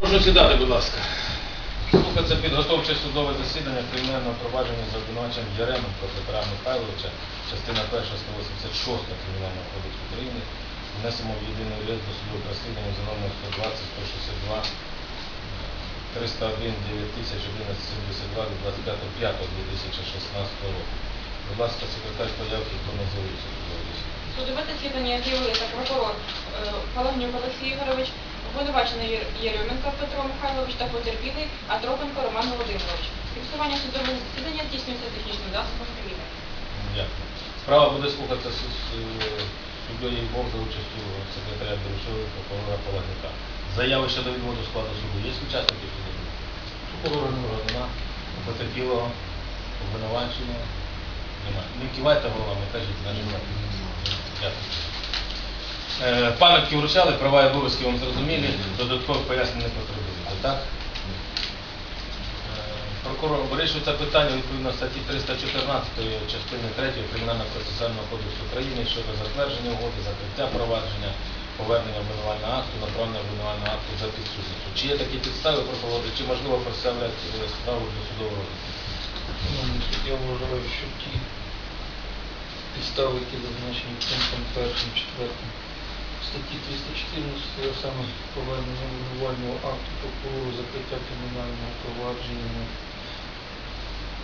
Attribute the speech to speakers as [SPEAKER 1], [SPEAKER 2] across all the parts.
[SPEAKER 1] Прошу сідати, будь ласка. Слухається підготовче судове засідання кримінального провадження за обвинуваченням Яременко Петра Михайловича, частина 1 186 Кримінального кодексу України. Внесемо в єдиний реєстр судових розслідувань за номером 120 162 301 9011 72 від 25.05.2016 року. Будь ласка, секретар появки, хто не з'явився судове засідання.
[SPEAKER 2] Судове засідання з'явилися прокурор е, Палагнюк Олексій Ігорович, обвинувачений Є- Єрьоменко Петро Михайлович та потерпілий Атропенко Роман Володимирович. Фіксування судового засідання здійснюється технічним засобом кабіни.
[SPEAKER 1] Дякую. Справа буде слухатися з суддєю Бог за участю секретаря Берешової прокурора Палагника. Заяви щодо відводу складу суду. Є учасники суду? Прокурора нема. Потерпілого, обвинуваченого. Немає. Не кивайте головами, кажіть, на нема. Дякую. Е, Пам'ятки вручали, права і обов'язки вам зрозумілі, додаткових пояснень не потребуєте, так? Е, Прокурор вирішується питання відповідно статті 314 частини 3 Кримінального процесуального кодексу України щодо затвердження угоди, закриття провадження, повернення обвинувального акту, направлення обвинувального акту за підсудністю. Чи є такі підстави прокурори, чи можливо представляти справу до судового?
[SPEAKER 3] Я вважаю, що ті підстави, які зазначені пунктом першим, четвертим статті 314, а саме повернення обвинувального акту прокурору, закриття кримінального провадження на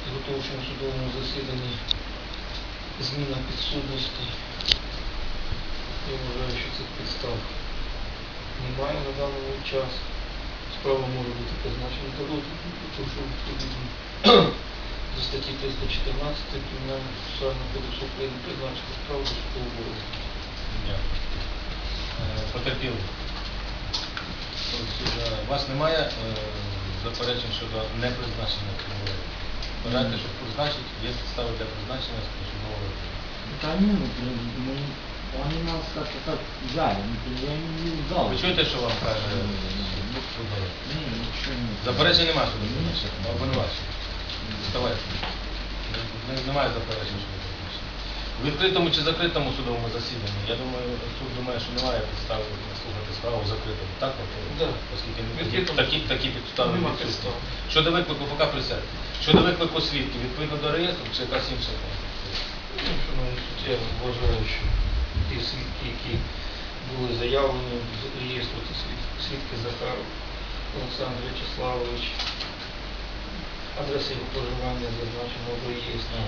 [SPEAKER 3] підготовчому судовому засіданні, зміна підсудності. Я вважаю, що цих підстав немає на даний час. Справа може бути призначена до розгляду, тому що відповідно до статті 314 Кримінального процесуального кодексу України призначити справу до судового розгляду.
[SPEAKER 1] Дякую. Потерпілий. Тобто, е, У вас немає е, заперечень щодо непризначення розгляду? Вважаєте, що призначить, є підстави для призначення розгляду?
[SPEAKER 4] Да не, ну, ну, нас как-то так взяли, ну, я не ужал.
[SPEAKER 1] Ви чуєте, що вам каже
[SPEAKER 4] Ну? Не, ничего не.
[SPEAKER 1] Заперечень немає щодо призначення? Обвинувачення. Вставайте. Немає заперечень щодо Відкритому чи закритому судовому засіданні, я думаю, суд думає, що немає підстав слухати справу закритому, так? прокурор?
[SPEAKER 3] Да.
[SPEAKER 1] Оскільки
[SPEAKER 3] В відкритому
[SPEAKER 1] такі, такі підстави
[SPEAKER 3] нема підстав.
[SPEAKER 1] Щодо виклику, поки присядьте. Щодо виклику свідків, відповідно до реєстру чи якась інша?
[SPEAKER 3] Ну, Шановний суд, я вважаю, що ті свідки, які були заявлені з реєстру, це свід- свідки Захаров Олександр Вячеславович, адреса його проживання зазначена в реєстрі.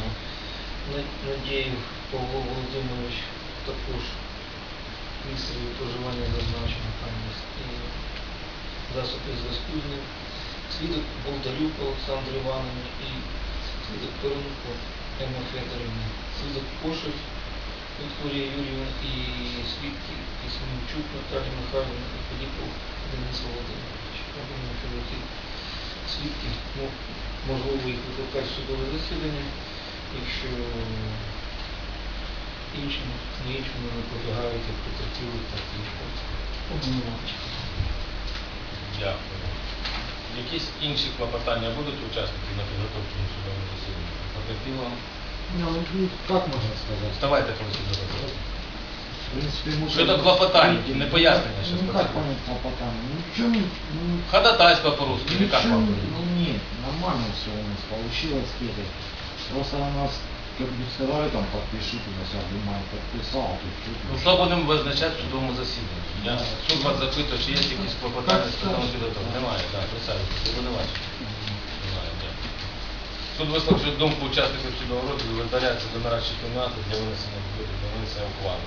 [SPEAKER 3] На- Надіїв Павло Володимирович також місце проживання зазначено там і засоби зв'язку з ним. Свідок Болдарюк Олександр Іванович і свідок Перенко Емма Федорівна, свідок Кошель Вікторія Юріївна і свідки Письменчук Наталія Михайлівна і Філіпов Денис Володимирович. Я думаю, що свідки, ну, можливо, їх викликати судове засідання, якщо іншим, не іншому не подлягають як потерпіли, так і обвинувачі.
[SPEAKER 1] Дякую. Якісь інші клопотання будуть учасників на підготовчому судовому засіданні? Потерпілого?
[SPEAKER 4] Ну, ну, как можно сказать?
[SPEAKER 1] Вставайте, коли суд заходить.
[SPEAKER 4] В принципе.
[SPEAKER 1] Что это клопотание? Не пояснение сейчас
[SPEAKER 4] Ну, как
[SPEAKER 1] сказать.
[SPEAKER 4] понять? Ну, не... Ну,
[SPEAKER 1] Ходатайство по-русски, или как вам?
[SPEAKER 4] не- Ну, нет, нормально все у нас получилось, Кирилл. Просто у нас, как бы сказали, там, подпишите, я себя бумагу подписал,
[SPEAKER 1] Ну, що будемо визначати в судовому засіданні? Я суд вас запитую, чи є якісь клопотання з питання підготовки? Немає, так, присядьте, обвинувачення. Немає, дякую. Суд висловивши думку учасників судового розгляду, видаляється до нарадчих кімнати для винесення для винесення ухвали.